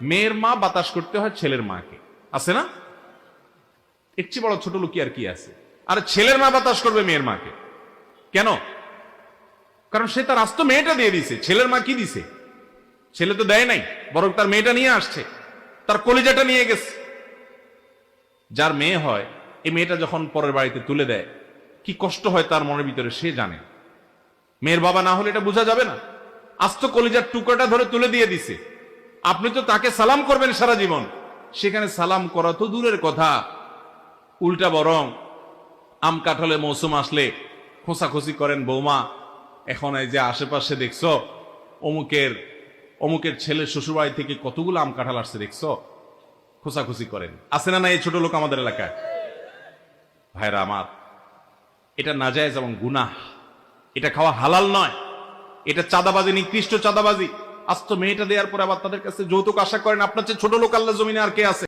মেয়ের মা বাতাস করতে হয় ছেলের মাকে। আছে না? এর চেয়ে বড় ছোট লোক আর কি আছে। আর ছেলের মা বাতাস করবে মেয়ের মাকে। কেন? কারণ সে তার আস্ত মেয়েটা দিয়ে দিছে। ছেলের মা কি দিছে? ছেলে তো দেয় নাই, বরং তার মেয়েটা নিয়ে আসছে। তার কলিজাটা নিয়ে গেছে। যার মেয়ে হয়, এই মেয়েটা যখন পরের বাড়িতে তুলে দেয়, কি কষ্ট হয় তার মনের ভিতরে সে জানে। মেয়ের বাবা না হলে এটা বোঝা যাবে না। আস্ত কলিজার টুকরাটা ধরে তুলে দিয়ে দিছে। আপনি তো তাকে সালাম করবেন সারা জীবন। সেখানে সালাম করা তো দূরের কথা। উল্টা বরং আম কাঁঠালে মৌসুম আসলে খোঁচাখুচি করেন বৌমা। এখন এই যে আশেপাশে দেখছ, অমুকের অমুকের ছেলে শ্বশুরবাড়ি থেকে কতগুলো আম কাঁঠাল আসছে দেখছ? খোঁচাখুচি করেন। আসে না না এই ছোট লোক আমাদের এলাকায়? ভাইরা আমার, এটা নাজায়েজ এবং গুনাহ। এটা খাওয়া হালাল নয়। এটা চাঁদাবাজি, নিকৃষ্ট চাঁদাবাজি। আজ তো মেয়েটা দেওয়ার পরে আবার তাদের কাছে যৌতুক আশা করেন। আপনার চেয়ে ছোট লোক আল্লাহ জমিনে আর কে আছে?